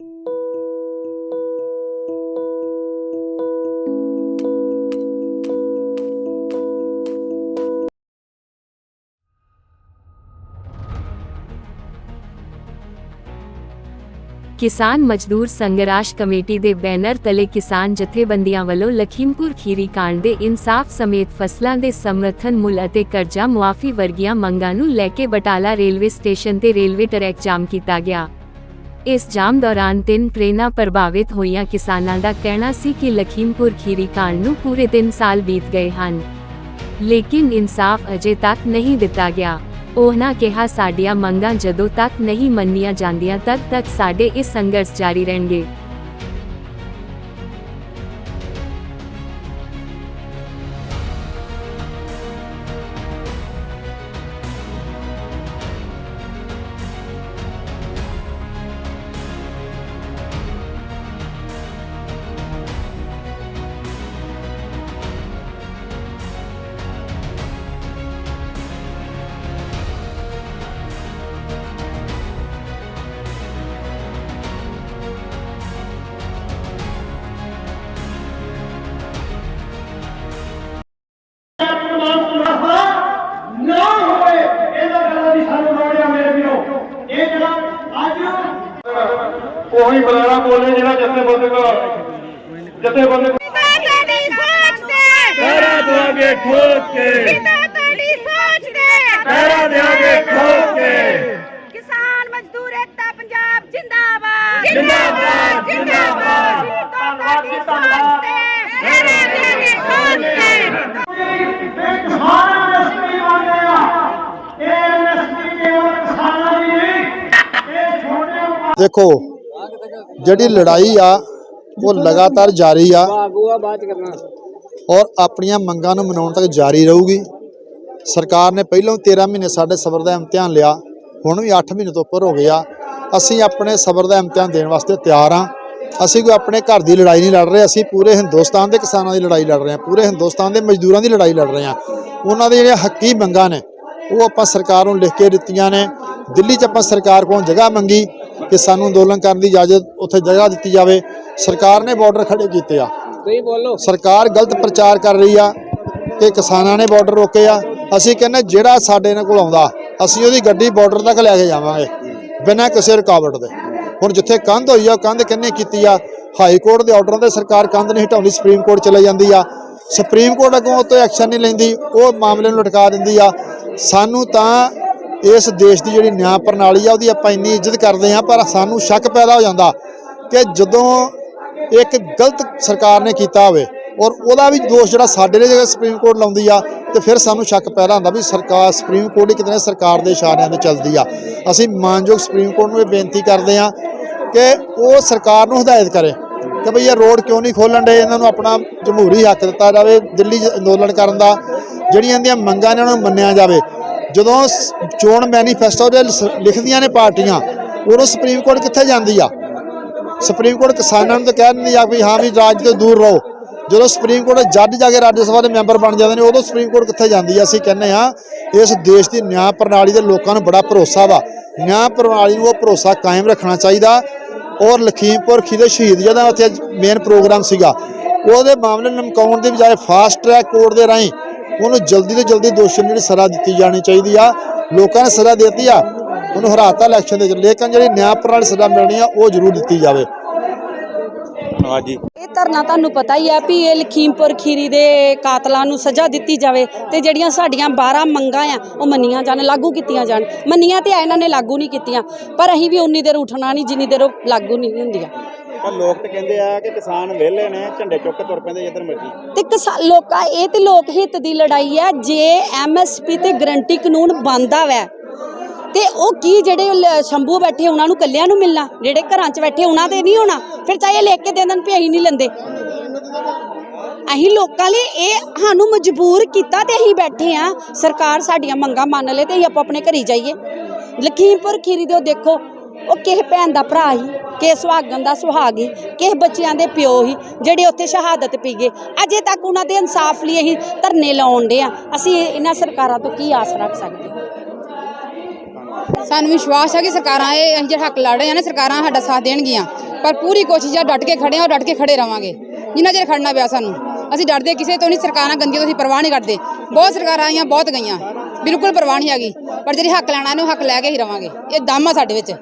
ਕਿਸਾਨ ਮਜ਼ਦੂਰ ਸੰਘਰਸ਼ ਕਮੇਟੀ ਦੇ ਬੈਨਰ ਤਲੇ ਕਿਸਾਨ ਜਥੇਬੰਦੀਆਂ ਵੱਲੋਂ ਲਖੀਮਪੁਰ ਖੀਰੀ ਕਾਂਡ ਦੇ ਇਨਸਾਫ ਸਮੇਤ ਫਸਲਾਂ ਦੇ ਸਮਰਥਨ ਮੁੱਲ ਅਤੇ ਕਰਜ਼ਾ ਮੁਆਫੀ ਵਰਗੀਆਂ ਮੰਗਾਂ ਨੂੰ ਲੈ ਕੇ ਬਟਾਲਾ ਰੇਲਵੇ ਸਟੇਸ਼ਨ ਤੇ ਰੇਲਵੇ ਟਰੈਕ ਜਾਮ ਕੀਤਾ ਗਿਆ। ਇਸ ਜਾਮ ਦੌਰਾਨ ਤਿੰਨ ਟ੍ਰੇਨਾਂ ਪ੍ਰਭਾਵਿਤ ਹੋਈਆਂ ਕਿਸਾਨਾਂ ਦਾ ਕਹਿਣਾ ਸੀ ਕਿ ਲਖੀਮਪੁਰ ਖੀਰੀ ਕਾਂਡ ਨੂੰ ਪੂਰੇ 3 ਸਾਲ ਬੀਤ ਗਏ ਹਨ। ਲੇਕਿਨ ਇਨਸਾਫ ਅਜੇ ਤੱਕ ਨਹੀਂ ਦਿੱਤਾ ਗਿਆ। ਉਹਨਾਂ ਕਿਹਾ, ਸਾਡੀਆਂ ਮੰਗਾਂ ਜਦੋਂ ਤੱਕ ਨਹੀਂ ਮੰਨੀਆਂ ਜਾਂਦੀਆਂ, ਤਦ ਤੱਕ ਸਾਡੇ ਇਸ ਸੰਘਰਸ਼ ਜਾਰੀ ਰਹਿਣਗੇ। ਉਹੀ ਬੁਲਾਣਾ ਬੋਲੇ ਜਿਹੜਾ ਜਥੇਬੰਦਕ ਜਥੇਬੰਦਕ ਤੇਰੀ ਸੋਚ ਤੇ। ਪਹਿਰਾ ਦੇਵਾਂਗੇ ਠੋਕ ਕੇ। ਤੇਰੀ ਸੋਚ ਤੇ। ਪਹਿਰਾ ਦੇਵਾਂਗੇ ਠੋਕ ਕੇ। ਕਿਸਾਨ ਮਜ਼ਦੂਰ ਏਕਤਾ ਪੰਜਾਬ ਜਿੰਦਾਬਾਦ। ਜ਼ਿੰਦਾਬਾਦ, ਜ਼ਿੰਦਾਬਾਦ। ਧੰਨਵਾਦ ਜੀ ਧੰਨਵਾਦ। ਪਹਿਰਾ ਦੇਗੇ ਸੋਚ ਤੇ ਇਹ ਕਿਸਾਨ ਐਮਐਸਪੀ ਬਣ ਗਿਆ ਇਹ ਐਮਐਸਪੀ ਕੇਵਲ ਕਿਸਾਨਾਂ ਦੀ ਨਹੀਂ ਇਹ ਛੋਟੇ ਦੇਖੋ ਜਿਹੜੀ ਲੜਾਈ ਆ, ਉਹ ਲਗਾਤਾਰ ਜਾਰੀ ਆ। ਔਰ ਆਪਣੀਆਂ ਮੰਗਾਂ ਨੂੰ ਮਨਾਉਣ ਤੱਕ ਜਾਰੀ ਰਹੂਗੀ। ਸਰਕਾਰ ਨੇ ਪਹਿਲਾਂ 13 ਮਹੀਨੇ ਸਾਡੇ ਸਬਰ ਦਾ ਇਮਤਿਹਾਨ ਲਿਆ, ਹੁਣ ਵੀ 8 ਮਹੀਨੇ ਤੋਂ ਉੱਪਰ ਹੋ ਗਿਆ ਅਸੀਂ ਆਪਣੇ ਸਬਰ ਦਾ ਇਮਤਿਹਾਨ ਦੇਣ ਵਾਸਤੇ ਤਿਆਰ ਆ ਅਸੀਂ ਕੋਈ ਆਪਣੇ ਘਰ ਦੀ ਲੜਾਈ ਨਹੀਂ ਲੜ ਰਹੇ, ਅਸੀਂ ਪੂਰੇ ਹਿੰਦੁਸਤਾਨ ਦੇ ਕਿਸਾਨਾਂ ਦੀ ਲੜਾਈ ਲੜ ਰਹੇ ਹਾਂ, ਪੂਰੇ ਹਿੰਦੁਸਤਾਨ ਦੇ ਮਜ਼ਦੂਰਾਂ ਦੀ ਲੜਾਈ ਲੜ ਰਹੇ ਹਾਂ। ਉਹਨਾਂ ਦੇ ਜਿਹੜੇ ਹੱਕੀ ਮੰਗਾਂ ਨੇ, ਉਹ ਆਪਾਂ ਸਰਕਾਰ ਨੂੰ ਲਿਖ ਕੇ ਦਿੱਤੀਆਂ ਨੇ। ਦਿੱਲੀ 'ਚ ਆਪਾਂ ਸਰਕਾਰ ਕੋਲੋਂ ਜਗ੍ਹਾ ਮੰਗੀ ਕਿ ਸਾਨੂੰ ਅੰਦੋਲਨ ਕਰਨ ਦੀ ਇਜਾਜ਼ਤ ਉੱਥੇ ਜਗ੍ਹਾ ਦਿੱਤੀ ਜਾਵੇ। ਸਰਕਾਰ ਨੇ ਬਾਰਡਰ ਖੜੇ ਕੀਤੇ ਆ। ਤੁਸੀਂ ਬੋਲੋ। ਸਰਕਾਰ ਗਲਤ ਪ੍ਰਚਾਰ ਕਰ ਰਹੀ ਆ ਕਿ ਕਿਸਾਨਾਂ ਨੇ ਬਾਰਡਰ ਰੋਕੇ ਆ। ਅਸੀਂ ਕਹਿੰਦੇ ਜਿਹੜਾ ਸਾਡੇ ਨਾਲ ਕੋਲ ਆਉਂਦਾ ਅਸੀਂ ਉਹਦੀ ਗੱਡੀ ਬਾਰਡਰ ਤੱਕ ਲੈ ਕੇ ਜਾਵਾਂਗੇ ਬਿਨਾਂ ਕਿਸੇ ਰੁਕਾਵਟ ਦੇ। ਹੁਣ ਜਿੱਥੇ ਕੰਧ ਹੋਈ ਆ ਉਹ ਕੰਧ ਕਿੰਨੇ ਕੀਤੀ ਆ? ਹਾਈ ਕੋਰਟ ਦੇ ਆਰਡਰਾਂ ਤੇ ਸਰਕਾਰ ਕੰਧ ਨਹੀਂ ਹਟਾਉਂਦੀ ਸੁਪਰੀਮ ਕੋਰਟ ਚਲੇ ਜਾਂਦੀ ਆ। ਸੁਪਰੀਮ ਕੋਰਟ ਅੱਗੋਂ ਉੱਤੇ ਐਕਸ਼ਨ ਨਹੀਂ ਲੈਂਦੀ ਉਹ ਮਾਮਲੇ ਨੂੰ ਲਟਕਾ ਦਿੰਦੀ ਆ। ਸਾਨੂੰ ਤਾਂ ਇਸ ਦੇਸ਼ ਦੀ ਜਿਹੜੀ ਨਿਆਂ ਪ੍ਰਣਾਲੀ ਆ, ਉਹਦੀ ਆਪਾਂ ਇੰਨੀ ਇੱਜ਼ਤ ਕਰਦੇ ਹਾਂ, ਪਰ ਸਾਨੂੰ ਸ਼ੱਕ ਪੈਦਾ ਹੋ ਜਾਂਦਾ ਕਿ ਜਦੋਂ ਇੱਕ ਗਲਤ ਸਰਕਾਰ ਨੇ ਕੀਤਾ ਹੋਵੇ ਔਰ ਉਹਦਾ ਵੀ ਦੋਸ਼ ਜਿਹੜਾ ਸਾਡੇ ਨੇ ਜਿਹੜਾ ਸੁਪਰੀਮ ਕੋਰਟ ਲਾਉਂਦੀ ਆ, ਤੇ ਫਿਰ ਸਾਨੂੰ ਸ਼ੱਕ ਪੈਦਾ ਹੁੰਦਾ ਵੀ ਸਰਕਾਰ ਸੁਪਰੀਮ ਕੋਰਟ ਹੀ ਕਿਤੇ ਨਾ ਸਰਕਾਰ ਦੇ ਇਸ਼ਾਰਿਆਂ ਤੇ ਚੱਲਦੀ ਆ। ਅਸੀਂ ਮਾਨਯੋਗ ਸੁਪਰੀਮ ਕੋਰਟ ਨੂੰ ਇਹ ਬੇਨਤੀ ਕਰਦੇ ਆ ਕਿ ਉਹ ਸਰਕਾਰ ਨੂੰ ਹਦਾਇਤ ਕਰੇ ਕਿ ਭਈ ਇਹ ਰੋਡ ਕਿਉਂ ਨਹੀਂ ਖੋਲਣ ਦੇ ਇਹਨਾਂ ਨੂੰ ਆਪਣਾ ਜਮਹੂਰੀ ਹੱਕ ਦਿੱਤਾ ਜਾਵੇ, ਦਿੱਲੀ ਅੰਦੋਲਨ ਕਰਨ ਦਾ। ਜਿਹੜੀਆਂ ਇਹਦੀਆਂ ਮੰਗਾਂ ਨੇ, ਉਹਨਾਂ ਨੂੰ ਮੰਨਿਆ ਜਾਵੇ। ਜਦੋਂ ਚੋਣ ਮੈਨੀਫੈਸਟੋ ਦੇ ਸ- ਲਿਖਦੀਆਂ ਨੇ ਪਾਰਟੀਆਂ, ਉਦੋਂ ਸੁਪਰੀਮ ਕੋਰਟ ਕਿੱਥੇ ਜਾਂਦੀ ਆ? ਸੁਪਰੀਮ ਕੋਰਟ ਕਿਸਾਨਾਂ ਨੂੰ ਤਾਂ ਕਹਿ ਦਿੰਦੀ ਆ ਵੀ ਹਾਂ ਵੀ ਰਾਜ ਤੋਂ ਦੂਰ ਰਹੋ। ਜਦੋਂ ਸੁਪਰੀਮ ਕੋਰਟ ਜੱਜ ਜਾ ਕੇ ਰਾਜ ਸਭਾ ਦੇ ਮੈਂਬਰ ਬਣ ਜਾਂਦੇ ਨੇ, ਉਦੋਂ ਸੁਪਰੀਮ ਕੋਰਟ ਕਿੱਥੇ ਜਾਂਦੀ ਆ? ਅਸੀਂ ਕਹਿੰਦੇ ਆ ਇਸ ਦੇਸ਼ ਦੀ ਨਿਆਂ ਪ੍ਰਣਾਲੀ ਦੇ ਲੋਕਾਂ ਨੂੰ ਬੜਾ ਭਰੋਸਾ ਵਾ। ਨਿਆਂ ਪ੍ਰਣਾਲੀ ਨੂੰ ਉਹ ਭਰੋਸਾ ਕਾਇਮ ਰੱਖਣਾ ਚਾਹੀਦਾ। ਔਰ ਲਖੀਮਪੁਰ ਖੀਦੇ ਸ਼ਹੀਦ ਜਿਹਦਾ ਉੱਥੇ ਮੇਨ ਪ੍ਰੋਗਰਾਮ ਸੀਗਾ। ਉਹਦੇ ਮਾਮਲੇ ਨਮਕਾਉਣ ਦੀ ਬਜਾਏ ਫਾਸਟ ਟਰੈਕ ਕੋਰਟ ਦੇ ਰਾਹੀਂ ਉਹਨੂੰ ਜਲਦੀ ਤੋਂ ਜਲਦੀ ਦੋਸ਼ੀ ਨੂੰ ਜਿਹੜੀ ਸਜ਼ਾ ਦਿੱਤੀ ਜਾਣੀ ਚਾਹੀਦੀ ਆ, ਲੋਕਾਂ ਨੇ ਸਜ਼ਾ ਦੇ ਦਿੱਤੀ ਆ, ਉਹਨੂੰ ਹਰਾਤਾ ਇਲੈਕਸ਼ਨ ਦੇ ਵਿੱਚ। ਲੇਕਿਨ ਜਿਹੜੀ ਨਿਆਂ ਪ੍ਰਣਾਲੀ ਸਜ਼ਾ ਮਿਲਣੀ ਆ, ਉਹ ਜ਼ਰੂਰ ਦਿੱਤੀ ਜਾਵੇ। ਇਹ ਧਰਨਾ ਤੁਹਾਨੂੰ ਪਤਾ ਹੀ ਆ ਵੀ ਇਹ ਲਖੀਮਪੁਰ ਖੀਰੀ ਦੇ ਕਾਤਲਾਂ ਨੂੰ ਸਜ਼ਾ ਦਿੱਤੀ ਜਾਵੇ ਤੇ ਜਿਹੜੀਆਂ ਸਾਡੀਆਂ 12 ਮੰਗਾਂ ਆ ਉਹ ਮੰਨੀਆਂ ਜਾਣ ਲਾਗੂ ਕੀਤੀਆਂ ਜਾਣ। ਮੰਨੀਆਂ ਤੇ ਆ ਇਹਨਾਂ ਨੇ ਲਾਗੂ ਨਹੀਂ ਕੀਤੀਆਂ। ਪਰ ਅਸੀਂ ਵੀ ਉਨੀ ਦੇਰ ਉੱਠਣਾ ਨਹੀਂ ਜਿੰਨੀ ਦੇਰ ਉਹ ਲਾਗੂ ਨਹੀਂ ਹੁੰਦੀਆਂ। ਪਰ ਲੋਕ ਤੇ ਕਹਿੰਦੇ ਆ ਕਿ ਕਿਸਾਨ ਵਿਹਲੇ ਨੇ ਝੰਡੇ ਚੁੱਕ ਕੇ ਤੁਰ ਪੈਂਦੇ ਜਿੱਧਰ ਮਰਜ਼ੀ। ਤੇ ਕਿਸਾ- ਲੋਕਾਂ ਇਹ ਤੇ ਲੋਕ ਹਿੱਤ ਦੀ ਲੜਾਈ ਹੈ। ਜੇ ਐਮਐਸਪੀ ਤੇ ਗਰੰਟੀ ਕਾਨੂੰਨ ਬੰਦਾ ਵੈ ਤੇ ਉਹ ਕੀ ਜਿਹੜੇ ਸ਼ੰਭੂ ਬੈਠੇ ਉਹਨਾਂ ਨੂੰ ਕੱਲਿਆਂ ਨੂੰ ਮਿਲਣਾ? ਜਿਹੜੇ ਘਰਾਂ 'ਚ ਬੈਠੇ ਉਹਨਾਂ ਦੇ ਨਹੀਂ ਹੋਣਾ? ਫਿਰ ਚਾਹੇ ਲਿਖ ਕੇ ਦੇ ਦੇਣ, ਵੀ ਅਸੀਂ ਨਹੀਂ ਲੈਂਦੇ। ਅਸੀਂ ਲੋਕਾਂ ਲਈ ਇਹ ਸਾਨੂੰ ਮਜਬੂਰ ਕੀਤਾ ਤੇ ਅਸੀਂ ਬੈਠੇ ਆ। ਸਰਕਾਰ ਸਾਡੀਆਂ ਮੰਗਾਂ ਮੰਨ ਲੇ ਤੇ ਅਸੀਂ ਆਪੋ ਆਪਣੇ ਘਰੀ ਜਾਈਏ। ਲਖੀਮਪੁਰ ਖੀਰੀ ਦੇ ਦੇਖੋ, ਉਹ ਕਿਸੇ ਭੈਣ ਦਾ ਭਰਾ ਹੀ ਕਿਸੇ ਸੁਹਾਗਣ ਦਾ ਸੁਹਾਗ ਹੀ ਕਿਸੇ ਬੱਚਿਆਂ ਦੇ ਪਿਓ ਹੀ ਜਿਹੜੇ ਉੱਥੇ ਸ਼ਹਾਦਤ ਪੀ ਗਏ। ਅਜੇ ਤੱਕ ਉਹਨਾਂ ਦੇ ਇਨਸਾਫ ਲਈ ਅਸੀਂ ਧਰਨੇ ਲਾਉਣ ਦੇ ਆ। ਅਸੀਂ ਇਹਨਾਂ ਸਰਕਾਰਾਂ ਤੋਂ ਕੀ ਆਸ ਰੱਖ ਸਕਦੇ? ਸਾਨੂੰ ਵਿਸ਼ਵਾਸ ਹੈ ਕਿ ਸਰਕਾਰਾਂ ਇਹ ਅਸੀਂ ਜਿਹੜਾ ਹੱਕ ਲੜ ਰਹੇ ਆ ਨਾ, ਸਰਕਾਰਾਂ ਸਾਡਾ ਸਾਥ ਦੇਣਗੀਆਂ। ਪਰ ਪੂਰੀ ਕੋਸ਼ਿਸ਼ ਆ ਡਟ ਕੇ ਖੜੇ ਆ ਔਰ ਡਟ ਕੇ ਖੜੇ ਰਵਾਂਗੇ। ਜਿੰਨਾ ਚਿਰ ਖੜਨਾ ਪਿਆ ਸਾਨੂੰ। ਅਸੀਂ ਡਰਦੇ ਕਿਸੇ ਤੋਂ ਨਹੀਂ, ਸਰਕਾਰਾਂ ਗੰਦੀਆਂ ਤੋਂ ਅਸੀਂ ਪਰਵਾਹ ਨਹੀਂ ਕਰਦੇ। ਬਹੁਤ ਸਰਕਾਰਾਂ ਆਈਆਂ, ਬਹੁਤ ਗਈਆਂ। ਬਿਲਕੁਲ ਪਰਵਾਹ ਨਹੀਂ ਹੈਗੀ। ਪਰ ਜਿਹੜੀ ਹੱਕ ਲੈਣਾ ਇਹਨੂੰ ਹੱਕ ਲੈ ਕੇ ਹੀ ਰਵਾਂਗੇ। ਇਹ ਦਮ ਆ ਸਾਡੇ ਵਿੱਚ।